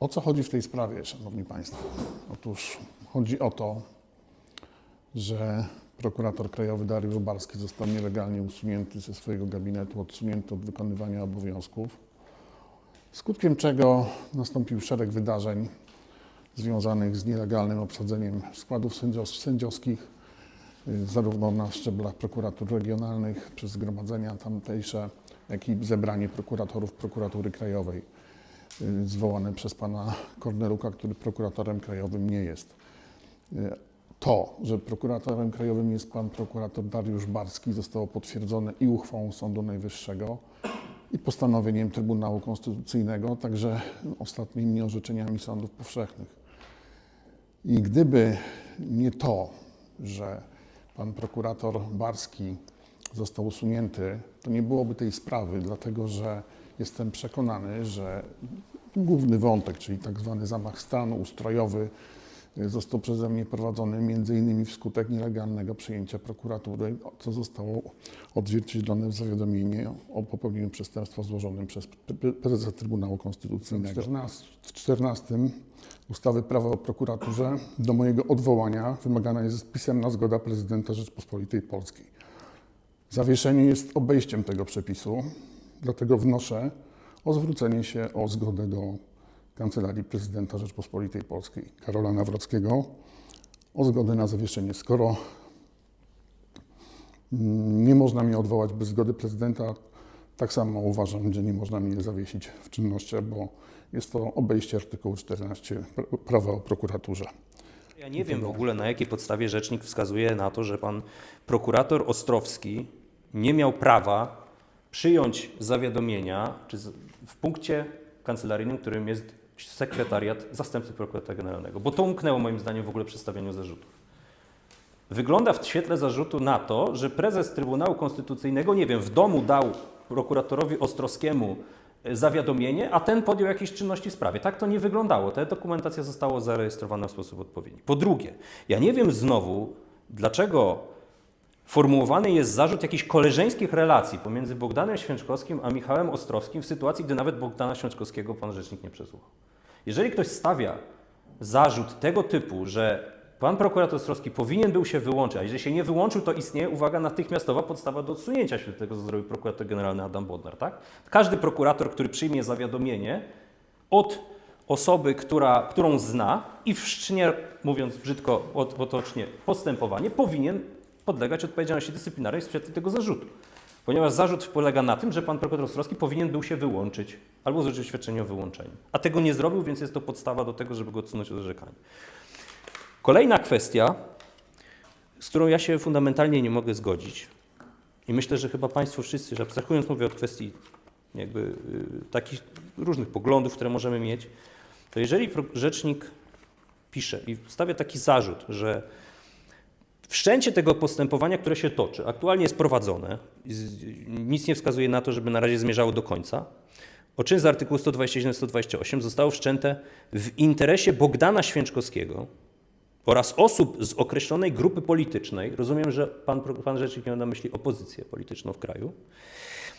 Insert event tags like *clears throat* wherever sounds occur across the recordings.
O co chodzi w tej sprawie, Szanowni Państwo? Otóż chodzi o to, że prokurator krajowy Dariusz Barski został nielegalnie usunięty ze swojego gabinetu, odsunięty od wykonywania obowiązków, skutkiem czego nastąpił szereg wydarzeń związanych z nielegalnym obsadzeniem składów sędziowskich, y, zarówno na szczeblach prokuratur regionalnych przez zgromadzenia tamtejsze, jak i zebranie prokuratorów prokuratury krajowej zwołane przez pana Korneluka, który prokuratorem krajowym nie jest. Y, To, że prokuratorem krajowym jest pan prokurator Dariusz Barski, zostało potwierdzone i uchwałą Sądu Najwyższego, i postanowieniem Trybunału Konstytucyjnego, także ostatnimi orzeczeniami sądów powszechnych. I gdyby nie to, że pan prokurator Barski został usunięty, to nie byłoby tej sprawy, dlatego że jestem przekonany, że główny wątek, czyli tak zwany zamach stanu ustrojowy, został przeze mnie prowadzony między innymi wskutek nielegalnego przejęcia prokuratury, co zostało odzwierciedlone w zawiadomieniu o popełnieniu przestępstwa złożonym przez pre- pre- prezesa Trybunału Konstytucyjnego. W 14, w 14 ustawy Prawo o prokuraturze do mojego odwołania wymagana jest pisemna zgoda prezydenta Rzeczpospolitej Polskiej. Zawieszenie jest obejściem tego przepisu, dlatego wnoszę o zwrócenie się o zgodę do Kancelarii Prezydenta Rzeczpospolitej Polskiej Karola Nawrockiego o zgodę na zawieszenie. Skoro nie można mnie odwołać bez zgody prezydenta, tak samo uważam, że nie można mnie zawiesić w czynnościach, bo jest to obejście artykułu 14 pra- prawa o prokuraturze. Ja nie wiem w ogóle na jakiej podstawie rzecznik wskazuje na to, że pan prokurator Ostrowski nie miał prawa przyjąć zawiadomienia czy w punkcie kancelaryjnym, którym jest sekretariat zastępcy prokuratora generalnego, bo to umknęło moim zdaniem w ogóle przedstawieniu zarzutów. Wygląda w świetle zarzutu na to, że prezes Trybunału Konstytucyjnego, nie wiem, w domu dał prokuratorowi Ostrowskiemu e, zawiadomienie, a ten podjął jakieś czynności w sprawie. Tak to nie wyglądało. Ta dokumentacja została zarejestrowana w sposób odpowiedni. Po drugie, ja nie wiem znowu, dlaczego formułowany jest zarzut jakichś koleżeńskich relacji pomiędzy Bogdanem Święczkowskim a Michałem Ostrowskim w sytuacji, gdy nawet Bogdana Święczkowskiego pan rzecznik nie przesłuchał. Jeżeli ktoś stawia zarzut tego typu, że pan prokurator Ostrowski powinien był się wyłączyć, a jeżeli się nie wyłączył, to istnieje, uwaga, natychmiastowa podstawa do odsunięcia się tego, co zrobił prokurator generalny Adam Bodnar, tak? Każdy prokurator, który przyjmie zawiadomienie od osoby, która, którą zna i wszcznie, mówiąc brzydko, potocznie, postępowanie, powinien podlegać odpowiedzialności dyscyplinarnej w świetle tego zarzutu. Ponieważ zarzut polega na tym, że pan prokurator Ostrowski powinien był się wyłączyć albo złożyć świadczenie o wyłączeniu. A tego nie zrobił, więc jest to podstawa do tego, żeby go odsunąć od orzekania. Kolejna kwestia, z którą ja się fundamentalnie nie mogę zgodzić i myślę, że chyba Państwo wszyscy, że abstrahując mówię od kwestii jakby y, takich różnych poglądów, które możemy mieć, to jeżeli rzecznik pisze i stawia taki zarzut, że wszczęcie tego postępowania, które się toczy, aktualnie jest prowadzone, nic nie wskazuje na to, żeby na razie zmierzało do końca, o czyn z artykułu 127-128 zostało wszczęte w interesie Bogdana Święczkowskiego oraz osób z określonej grupy politycznej, rozumiem, że pan, pan rzecznik miał na myśli opozycję polityczną w kraju,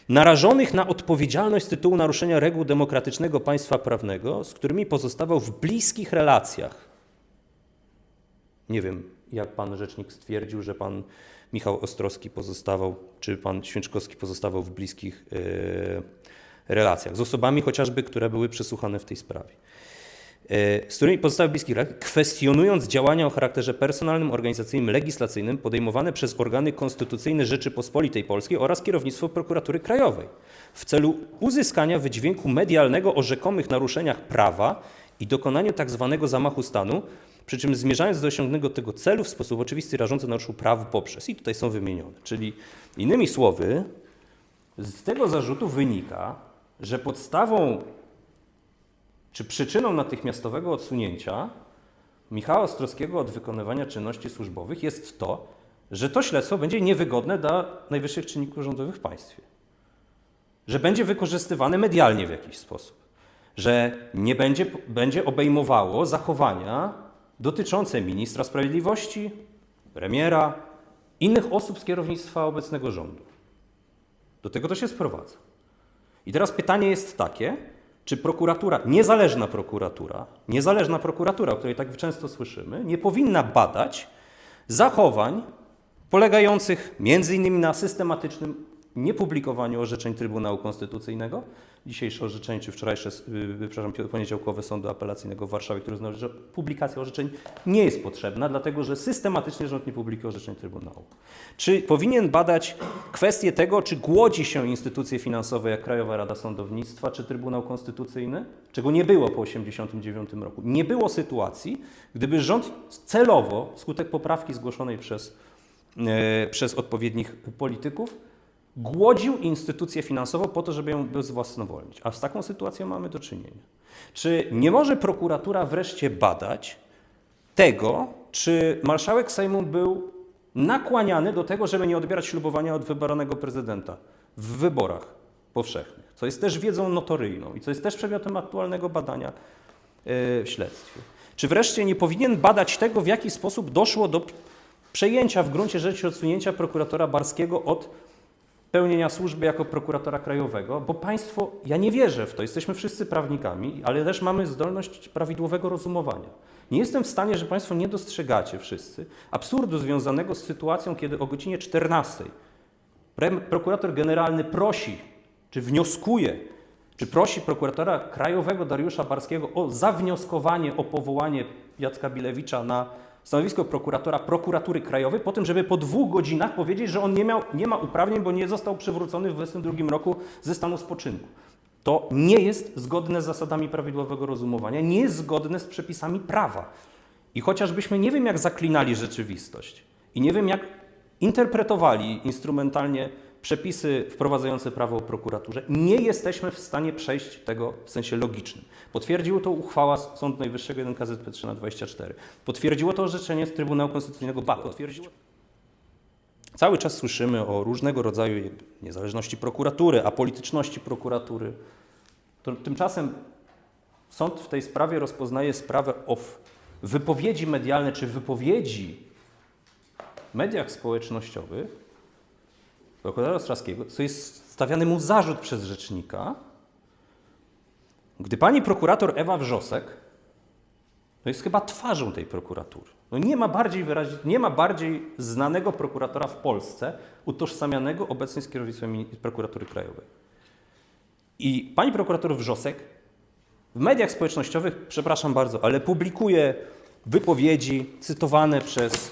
narażonych na odpowiedzialność z tytułu naruszenia reguł demokratycznego państwa prawnego, z którymi pozostawał w bliskich relacjach. Nie wiem, jak pan rzecznik stwierdził, że pan Michał Ostrowski pozostawał, czy pan Święczkowski pozostawał w bliskich e, relacjach z osobami chociażby, które były przesłuchane w tej sprawie. E, z którymi pozostawał w bliskich relacjach, kwestionując działania o charakterze personalnym, organizacyjnym, legislacyjnym podejmowane przez organy konstytucyjne Rzeczypospolitej Polskiej oraz kierownictwo prokuratury krajowej w celu uzyskania wydźwięku medialnego o rzekomych naruszeniach prawa i dokonaniu tak zwanego zamachu stanu, przy czym zmierzając do osiągnięcia tego celu w sposób oczywisty rażąco naruszył prawo poprzez. I tutaj są wymienione. Czyli innymi słowy, z tego zarzutu wynika, że podstawą czy przyczyną natychmiastowego odsunięcia Michała Ostrowskiego od wykonywania czynności służbowych jest to, że to śledztwo będzie niewygodne dla najwyższych czynników rządowych w państwie. Że będzie wykorzystywane medialnie w jakiś sposób. Że nie będzie, będzie obejmowało zachowania dotyczące ministra sprawiedliwości, premiera, innych osób z kierownictwa obecnego rządu. Do tego to się sprowadza. I teraz pytanie jest takie, czy prokuratura, niezależna prokuratura, niezależna prokuratura, o której tak często słyszymy, nie powinna badać zachowań polegających między innymi na systematycznym niepublikowaniu orzeczeń Trybunału Konstytucyjnego. Dzisiejsze orzeczenie, czy wczorajsze, yy, przepraszam, poniedziałkowe Sądu Apelacyjnego w Warszawie, który uznał, że publikacja orzeczeń nie jest potrzebna, dlatego że systematycznie rząd nie publikuje orzeczeń Trybunału. Czy powinien badać kwestię tego, czy głodzi się instytucje finansowe jak Krajowa Rada Sądownictwa czy Trybunał Konstytucyjny, czego nie było po 1989 roku. Nie było sytuacji, gdyby rząd celowo, wskutek poprawki zgłoszonej przez, e, przez odpowiednich polityków, głodził instytucję finansową po to, żeby ją bezwłasnowolnić. A z taką sytuacją mamy do czynienia. Czy nie może prokuratura wreszcie badać tego, czy marszałek Sejmu był nakłaniany do tego, żeby nie odbierać ślubowania od wybranego prezydenta w wyborach powszechnych, co jest też wiedzą notoryjną i co jest też przedmiotem aktualnego badania e, w śledztwie. Czy wreszcie nie powinien badać tego, w jaki sposób doszło do przejęcia w gruncie rzeczy odsunięcia prokuratora Barskiego od pełnienia służby jako prokuratora krajowego, bo państwo, ja nie wierzę w to, jesteśmy wszyscy prawnikami, ale też mamy zdolność prawidłowego rozumowania. Nie jestem w stanie, że państwo nie dostrzegacie wszyscy absurdu związanego z sytuacją, kiedy o godzinie 14 pre- prokurator generalny prosi, czy wnioskuje, czy prosi prokuratora krajowego Dariusza Barskiego o zawnioskowanie o powołanie Jacka Bilewicza na stanowisko prokuratora prokuratury krajowej, po tym, żeby po dwóch godzinach powiedzieć, że on nie, miał, nie ma uprawnień, bo nie został przywrócony w 22 roku ze stanu spoczynku. To nie jest zgodne z zasadami prawidłowego rozumowania, nie jest zgodne z przepisami prawa. I chociażbyśmy nie wiem, jak zaklinali rzeczywistość i nie wiem, jak interpretowali instrumentalnie przepisy wprowadzające prawo o prokuraturze, nie jesteśmy w stanie przejść tego w sensie logicznym. Potwierdziło to uchwała Sądu Najwyższego 1 KZP 3 na 24. Potwierdziło to orzeczenie z Trybunału Konstytucyjnego BA. Potwierdziło... Cały czas słyszymy o różnego rodzaju niezależności prokuratury, apolityczności prokuratury. Tymczasem sąd w tej sprawie rozpoznaje sprawę o wypowiedzi medialne czy wypowiedzi w mediach społecznościowych prokuratora Ostrowskiego, co jest stawiany mu zarzut przez rzecznika, gdy pani prokurator Ewa Wrzosek, to jest chyba twarzą tej prokuratury. No nie, ma bardziej wyraźnie, nie ma bardziej znanego prokuratora w Polsce, utożsamianego obecnie z kierownictwem prokuratury krajowej. I pani prokurator Wrzosek w mediach społecznościowych, przepraszam bardzo, ale publikuje wypowiedzi cytowane przez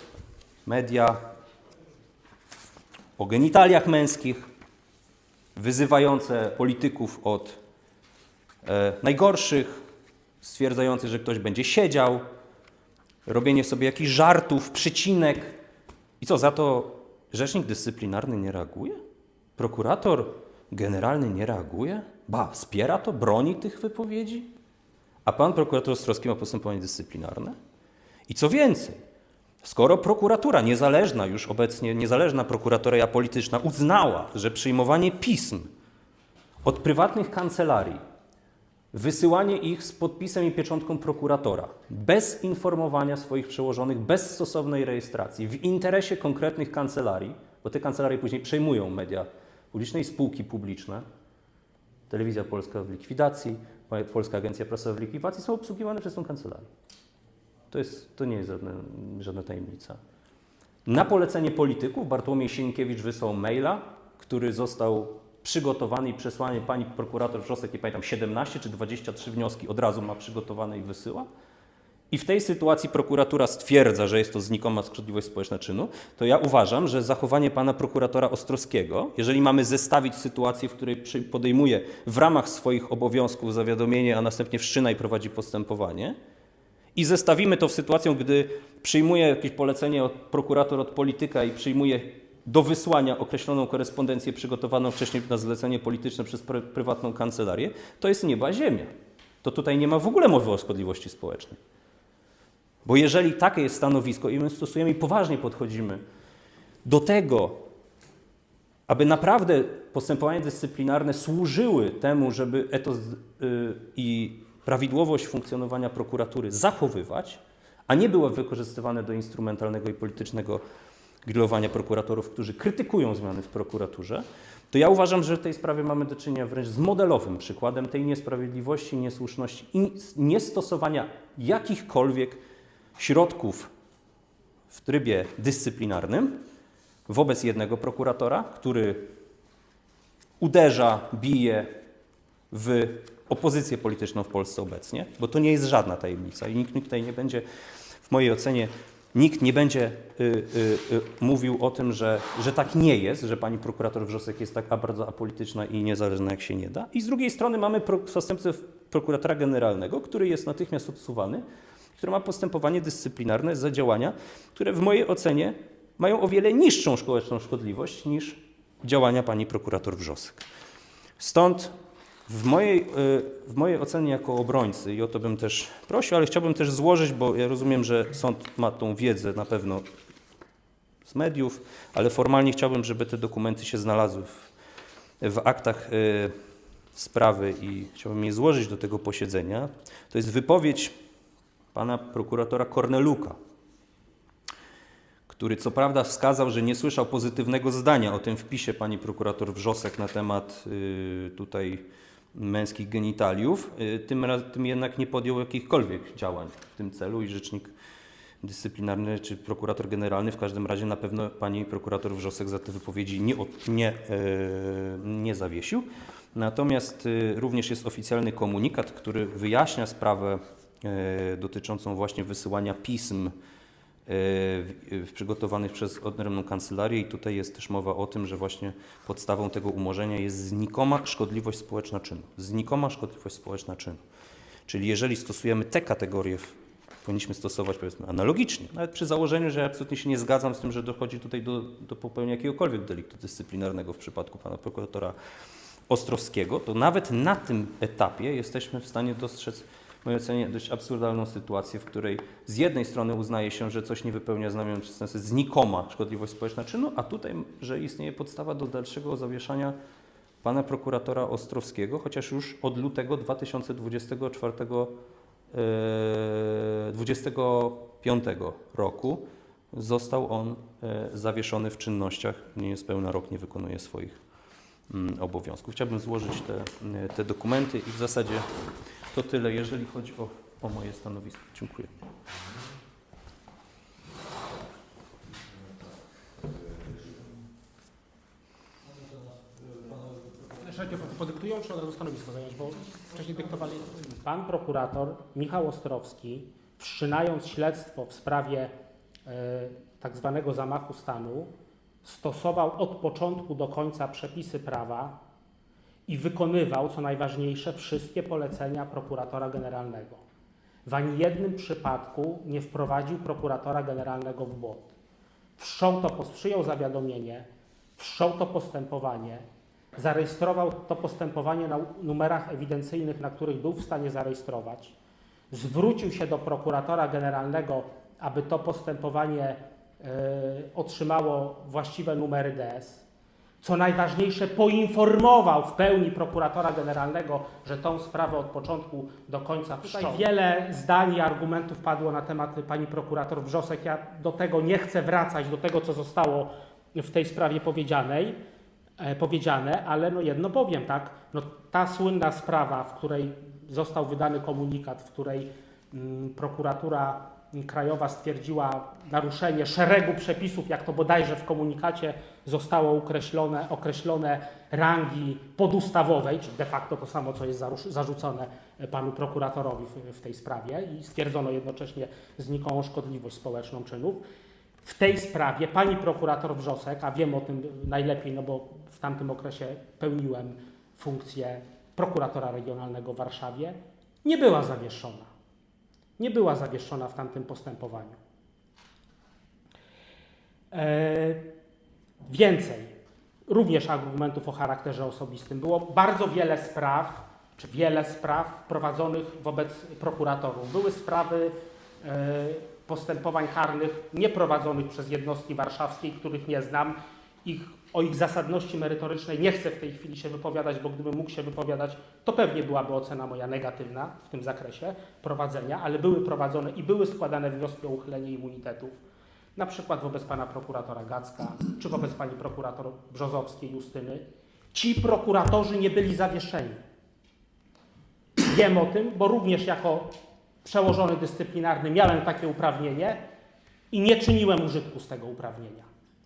media o genitaliach męskich, wyzywające polityków od e, najgorszych, stwierdzające, że ktoś będzie siedział, robienie sobie jakichś żartów, przycinek. I co, za to rzecznik dyscyplinarny nie reaguje? Prokurator generalny nie reaguje? Ba, wspiera to, broni tych wypowiedzi? A pan prokurator Ostrowski ma postępowanie dyscyplinarne? I co więcej, skoro prokuratura niezależna, już obecnie niezależna prokuratora i apolityczna uznała, że przyjmowanie pism od prywatnych kancelarii, wysyłanie ich z podpisem i pieczątką prokuratora, bez informowania swoich przełożonych, bez stosownej rejestracji, w interesie konkretnych kancelarii, bo te kancelarie później przejmują media publiczne i spółki publiczne, Telewizja Polska w likwidacji, Polska Agencja Prasowa w likwidacji, są obsługiwane przez tą kancelarię. To, jest, to nie jest żadna, tajemnica. Na polecenie polityków Bartłomiej Sienkiewicz wysłał maila, który został przygotowany i przesłany pani prokurator Wrzosek, nie pamiętam, 17 czy 23 wnioski od razu ma przygotowane i wysyła. I w tej sytuacji prokuratura stwierdza, że jest to znikoma szkodliwość społeczna czynu, to ja uważam, że zachowanie pana prokuratora Ostrowskiego, jeżeli mamy zestawić sytuację, w której podejmuje w ramach swoich obowiązków zawiadomienie, a następnie wszczyna i prowadzi postępowanie, i zestawimy to z sytuacją, gdy przyjmuje jakieś polecenie od prokurator od polityka i przyjmuje do wysłania określoną korespondencję przygotowaną wcześniej na zlecenie polityczne przez pr- prywatną kancelarię, to jest nieba ziemia. To tutaj nie ma w ogóle mowy o szkodliwości społecznej. Bo jeżeli takie jest stanowisko i my stosujemy i poważnie podchodzimy do tego, aby naprawdę postępowania dyscyplinarne służyły temu, żeby etos y, i prawidłowość funkcjonowania prokuratury zachowywać, a nie były wykorzystywane do instrumentalnego i politycznego grillowania prokuratorów, którzy krytykują zmiany w prokuraturze, to ja uważam, że w tej sprawie mamy do czynienia wręcz z modelowym przykładem tej niesprawiedliwości, niesłuszności i niestosowania jakichkolwiek środków w trybie dyscyplinarnym wobec jednego prokuratora, który uderza, bije w opozycję polityczną w Polsce obecnie, bo to nie jest żadna tajemnica i nikt, nikt tutaj nie będzie, w mojej ocenie, nikt nie będzie y, y, y, mówił o tym, że, że tak nie jest, że pani prokurator Wrzosek jest tak bardzo apolityczna i niezależna, jak się nie da. I z drugiej strony mamy zastępcę prokuratora generalnego, który jest natychmiast odsuwany, który ma postępowanie dyscyplinarne za działania, które w mojej ocenie mają o wiele niższą społeczną szkodliwość niż działania pani prokurator Wrzosek. Stąd w mojej, y, w mojej ocenie jako obrońcy, i o to bym też prosił, ale chciałbym też złożyć, bo ja rozumiem, że sąd ma tą wiedzę na pewno z mediów, ale formalnie chciałbym, żeby te dokumenty się znalazły w, w aktach y, sprawy i chciałbym je złożyć do tego posiedzenia. To jest wypowiedź pana prokuratora Korneluka, który co prawda wskazał, że nie słyszał pozytywnego zdania o tym wpisie pani prokurator Wrzosek na temat y, tutaj męskich genitaliów, y, tym, raz, tym jednak nie podjął jakichkolwiek działań w tym celu i rzecznik dyscyplinarny czy prokurator generalny w każdym razie na pewno pani prokurator Wrzosek za te wypowiedzi nie, nie, e, nie zawiesił. Natomiast y, również jest oficjalny komunikat, który wyjaśnia sprawę dotyczącą właśnie wysyłania pism w, przygotowanych przez odrębną kancelarię i tutaj jest też mowa o tym, że właśnie podstawą tego umorzenia jest znikoma szkodliwość społeczna czynu. Znikoma szkodliwość społeczna czynu. Czyli jeżeli stosujemy te kategorie, powinniśmy stosować powiedzmy analogicznie, nawet przy założeniu, że ja absolutnie się nie zgadzam z tym, że dochodzi tutaj do, do popełnienia jakiegokolwiek deliktu dyscyplinarnego w przypadku pana prokuratora Ostrowskiego, to nawet na tym etapie jesteśmy w stanie dostrzec, mojej ocenie, dość absurdalną sytuację, w której z jednej strony uznaje się, że coś nie wypełnia znamion sensu znikoma szkodliwość społeczna czynu, a tutaj, że istnieje podstawa do dalszego zawieszania pana prokuratora Ostrowskiego, chociaż już od lutego 2024 e, 25 roku został on e, zawieszony w czynnościach, niespełna rok nie wykonuje swoich mm, obowiązków. Chciałbym złożyć te, mm, te dokumenty i w zasadzie to tyle, jeżeli chodzi o, o moje stanowisko. Dziękuję. Podyktują, czy od razu stanowisko zająć, bo wcześniej dyktowali. Pan prokurator Michał Ostrowski, wszczynając śledztwo w sprawie e, tak zwanego zamachu stanu, stosował od początku do końca przepisy prawa i wykonywał, co najważniejsze, wszystkie polecenia prokuratora generalnego. W ani jednym przypadku nie wprowadził prokuratora generalnego w błąd. Wszczął to, przyjął zawiadomienie, wszczął to postępowanie, zarejestrował to postępowanie na numerach ewidencyjnych, na których był w stanie zarejestrować, zwrócił się do prokuratora generalnego, aby to postępowanie e, otrzymało właściwe numery DS. Co najważniejsze, poinformował w pełni prokuratora generalnego, że tą sprawę od początku do końca wszczął. Wiele zdań i argumentów padło na temat pani prokurator Wrzosek. Ja do tego nie chcę wracać, do tego, co zostało w tej sprawie powiedzianej e, powiedziane, ale no jedno powiem, tak, no ta słynna sprawa, w której został wydany komunikat, w której mm, prokuratura krajowa stwierdziła naruszenie szeregu przepisów, jak to bodajże w komunikacie zostało określone, określone rangi podustawowej, czyli de facto to samo, co jest zarzucone panu prokuratorowi w, w tej sprawie i stwierdzono jednocześnie znikomą szkodliwość społeczną czynów. W tej sprawie pani prokurator Wrzosek, a wiem o tym najlepiej, no bo w tamtym okresie pełniłem funkcję prokuratora regionalnego w Warszawie, nie była zawieszona. Nie była zawieszona w tamtym postępowaniu. E, więcej, również argumentów o charakterze osobistym. Było bardzo wiele spraw, czy wiele spraw prowadzonych wobec prokuratorów. Były sprawy e, postępowań karnych nieprowadzonych przez jednostki warszawskie, których nie znam. Ich, o ich zasadności merytorycznej nie chcę w tej chwili się wypowiadać, bo gdybym mógł się wypowiadać, to pewnie byłaby ocena moja negatywna w tym zakresie prowadzenia, ale były prowadzone i były składane wnioski o uchylenie immunitetów na przykład wobec pana prokuratora Gacka, czy wobec pani prokurator Brzozowskiej Justyny, ci prokuratorzy nie byli zawieszeni. Wiem o tym, bo również jako przełożony dyscyplinarny miałem takie uprawnienie i nie czyniłem użytku z tego uprawnienia.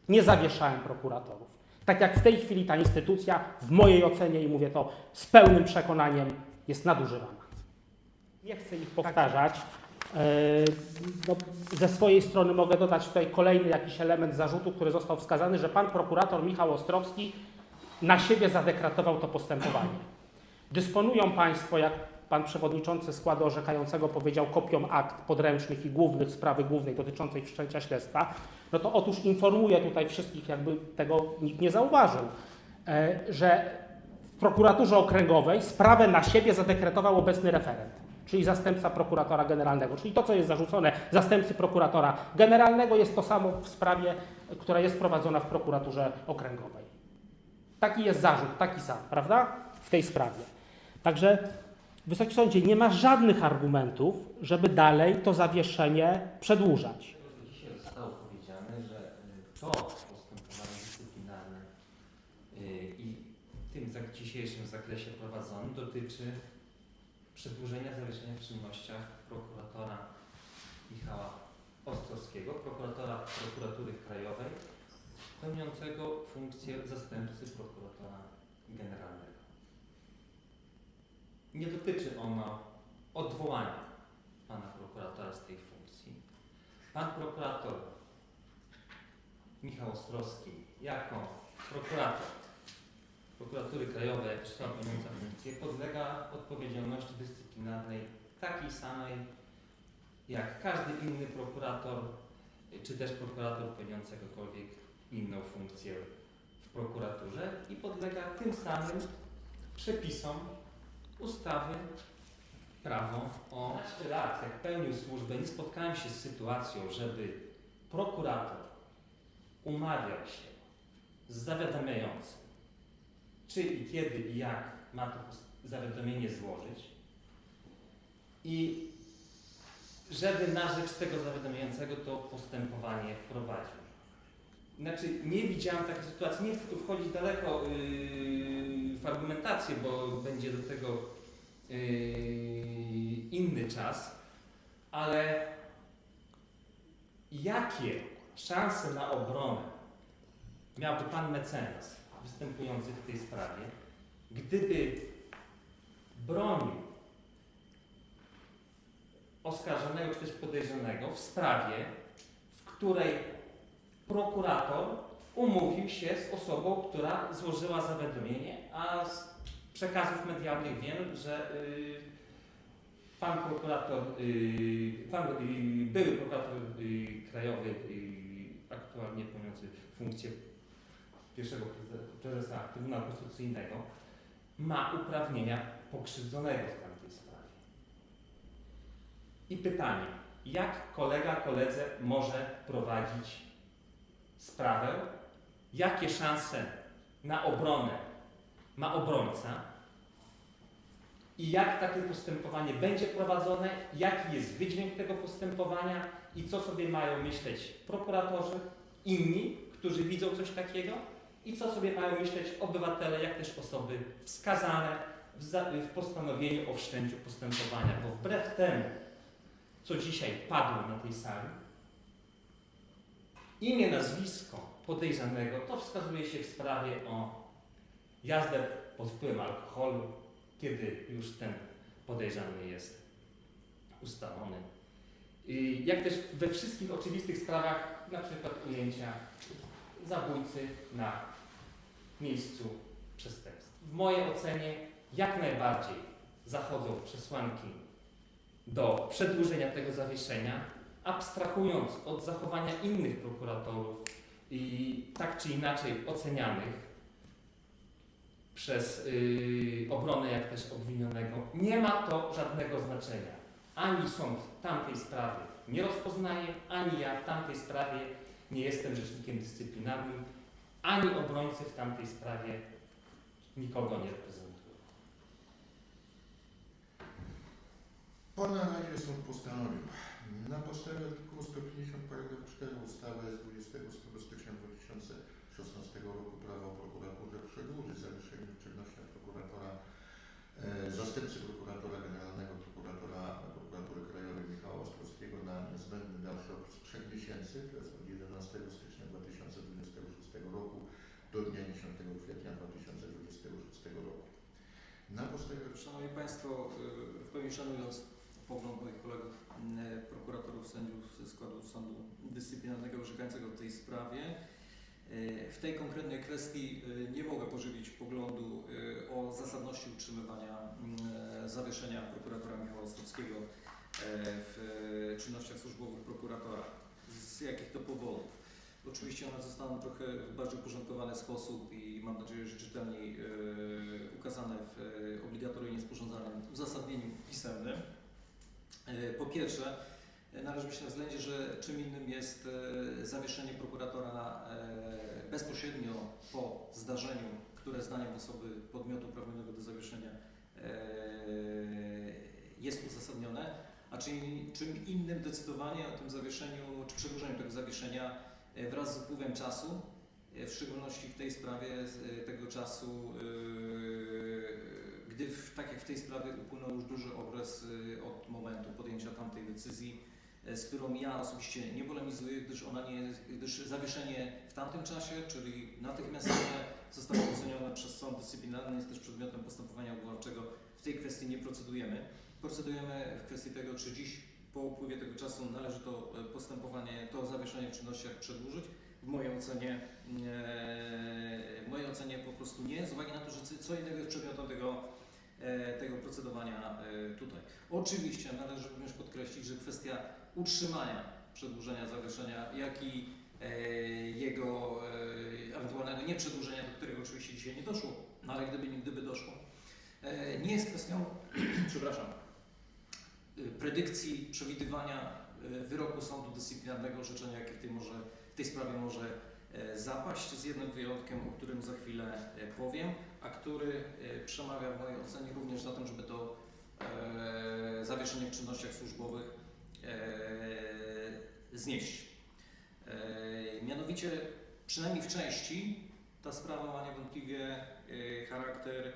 Nie zawieszałem prokuratorów. Tak jak w tej chwili ta instytucja, w mojej ocenie, i mówię to z pełnym przekonaniem, jest nadużywana. Nie chcę ich powtarzać. E, No, ze swojej strony mogę dodać tutaj kolejny jakiś element zarzutu, który został wskazany, że pan prokurator Michał Ostrowski na siebie zadekretował to postępowanie. Dysponują Państwo, jak Pan Przewodniczący składu orzekającego powiedział, kopią akt podręcznych i głównych sprawy głównej dotyczącej wszczęcia śledztwa, no to otóż informuję tutaj wszystkich, jakby tego nikt nie zauważył, e, że w prokuraturze okręgowej sprawę na siebie zadekretował obecny referent, czyli zastępca prokuratora generalnego. Czyli to, co jest zarzucone zastępcy prokuratora generalnego, jest to samo w sprawie, która jest prowadzona w prokuraturze okręgowej. Taki jest zarzut, taki sam, prawda? W tej sprawie. Także, Wysoki Sądzie, nie ma żadnych argumentów, żeby dalej to zawieszenie przedłużać. Dzisiaj zostało powiedziane, że y, to postępowanie dyscyplinarne y, i w tym dzisiejszym zakresie prowadzonym dotyczy przedłużenia zawieszenia w czynnościach prokuratora Michała Ostrowskiego, prokuratora prokuratury krajowej, pełniącego funkcję zastępcy prokuratora generalnego. Nie dotyczy ono odwołania pana prokuratora z tej funkcji. Pan prokurator Michał Ostrowski jako prokurator prokuratury krajowej, osoba pełniąca funkcję, podlega odpowiedzialności dyscyplinarnej takiej samej jak każdy inny prokurator, czy też prokurator pełniący jakąkolwiek inną funkcję w prokuraturze i podlega tym samym przepisom ustawy prawo o 13 lat, jak pełnił służbę, nie spotkałem się z sytuacją, żeby prokurator umawiał się z zawiadamiającym, czy i kiedy i jak ma to zawiadomienie złożyć i żeby na rzecz tego zawiadamiającego to postępowanie prowadził. Znaczy, nie widziałem takiej sytuacji, nie chcę tu wchodzić daleko yy, w argumentację, bo będzie do tego inny czas, ale jakie szanse na obronę miałby pan mecenas występujący w tej sprawie, gdyby bronił oskarżonego czy też podejrzanego w sprawie, w której prokurator umówił się z osobą, która złożyła zawiadomienie, a z przekazów medialnych wiem, że y, pan prokurator, y, pan y, były prokurator krajowy, aktualnie pełniący funkcję pierwszego preze- prezesa Trybunału Konstytucyjnego, ma uprawnienia pokrzywdzonego w tamtej sprawie. I pytanie, jak kolega koledze może prowadzić sprawę, jakie szanse na obronę ma obrońca i jak takie postępowanie będzie prowadzone, jaki jest wydźwięk tego postępowania i co sobie mają myśleć prokuratorzy, inni, którzy widzą coś takiego i co sobie mają myśleć obywatele, jak też osoby wskazane w, postanowieniu o wszczęciu postępowania, bo wbrew temu, co dzisiaj padło na tej sali, imię, nazwisko podejrzanego to wskazuje się w sprawie o jazdę pod wpływem alkoholu, kiedy już ten podejrzany jest ustalony. I Jak też we wszystkich oczywistych sprawach, na przykład ujęcia zabójcy na miejscu przestępstwa. W mojej ocenie jak najbardziej zachodzą przesłanki do przedłużenia tego zawieszenia, abstrahując od zachowania innych prokuratorów i tak czy inaczej ocenianych przez yy, obronę, jak też obwinionego, nie ma to żadnego znaczenia. Ani sąd tamtej sprawy nie rozpoznaje, ani ja w tamtej sprawie nie jestem rzecznikiem dyscyplinarnym, ani obrońcy w tamtej sprawie nikogo nie reprezentują. Pana sąd postanowił. Na podstawie artykułu 150 paragraf 4 ustawy z 28 stycznia 2016 roku prawo o prokuraturze przedłużyć zawieszenie w czynnościach prokuratora, e, zastępcy prokuratora generalnego, prokuratora prokuratury krajowej Michała Ostrowskiego na niezbędny dalszy okres 3 miesięcy, jest od 11 stycznia 2026 roku do dnia 10 kwietnia 2026 roku. Na podstawie Szanowni Państwo, y, w pełni szanując pogląd moich kolegów, y, prokuratorów, sędziów ze składu sądu dyscyplinarnego orzekającego w tej sprawie, w tej konkretnej kwestii y, nie mogę pożywić poglądu y, o zasadności utrzymywania y, zawieszenia prokuratora Michała Ostrowskiego w czynnościach służbowych prokuratora. Z jakich to powodów? Oczywiście one zostaną trochę w bardziej uporządkowany sposób i mam nadzieję, że czytelniej e, ukazane w e, obligatoryjnie sporządzanym uzasadnieniu pisemnym. E, po pierwsze, e, należy mieć na względzie, że czym innym jest e, zawieszenie prokuratora e, bezpośrednio po zdarzeniu, które zdaniem osoby podmiotu prawnionego do zawieszenia e, jest uzasadnione, a czym, czym innym decydowanie o tym zawieszeniu czy przedłużeniu tego zawieszenia wraz z upływem czasu, w szczególności w tej sprawie tego czasu, gdy w, tak jak w tej sprawie upłynął już duży okres od momentu podjęcia tamtej decyzji, z którą ja osobiście nie polemizuję, gdyż ona nie gdyż zawieszenie w tamtym czasie, czyli natychmiastowe, *coughs* zostało ocenione przez sąd dyscyplinarny, jest też przedmiotem postępowania odwoławczego. W tej kwestii nie procedujemy. Procedujemy w kwestii tego, czy dziś po upływie tego czasu należy to e, postępowanie, to zawieszenie w czynnościach przedłużyć. W mojej ocenie, e, w mojej ocenie po prostu nie, z uwagi na to, że co- innego jest przedmiotem tego, e, tego procedowania e, tutaj. Oczywiście należy również podkreślić, że kwestia utrzymania przedłużenia zawieszenia, jak i e, jego e, ewentualnego nieprzedłużenia, do którego oczywiście dzisiaj nie doszło, no ale gdyby, gdyby doszło, e, nie jest kwestią, *clears throat* przepraszam, predykcji, przewidywania wyroku sądu dyscyplinarnego, orzeczenia, jakie w tej, może, w tej sprawie może zapaść, z jednym wyjątkiem, o którym za chwilę powiem, a który przemawia w mojej ocenie również za tym, żeby to zawieszenie w czynnościach służbowych znieść. E, mianowicie, przynajmniej w części, ta sprawa ma niewątpliwie e, charakter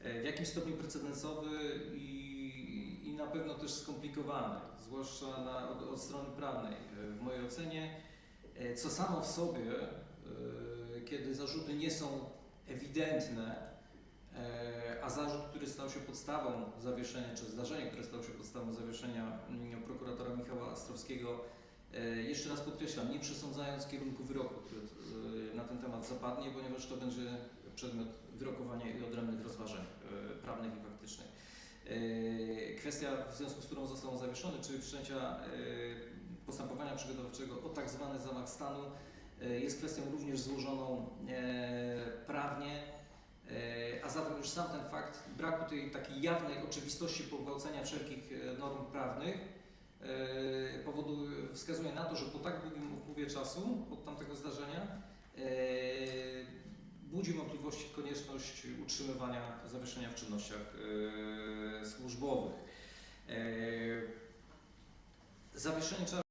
e, w jakimś stopniu precedensowy i, i na pewno też skomplikowany, zwłaszcza na, od, od strony prawnej. E, W mojej ocenie, e, co samo w sobie, e, kiedy zarzuty nie są ewidentne, e, a zarzut, który stał się podstawą zawieszenia, czy zdarzenie, które stało się podstawą zawieszenia mm, prokuratora Michała Ostrowskiego, e, jeszcze raz podkreślam, nie przesądzając kierunku wyroku, który e, na ten temat zapadnie, ponieważ to będzie przedmiot wyrokowania i odrębnych rozważań e, prawnych i faktycznych. Kwestia, w związku z którą został on zawieszony, czyli wszczęcia postępowania przygotowawczego o tak zwany zamach stanu, jest kwestią również złożoną prawnie, a zatem już sam ten fakt braku tej takiej jawnej oczywistości pogwałcenia wszelkich e, norm prawnych e, powodu, wskazuje na to, że po tak długim upływie czasu od tamtego zdarzenia e, budzi wątpliwości konieczność utrzymywania zawieszenia w czynnościach e, służbowych. E, Zawieszenie trzeba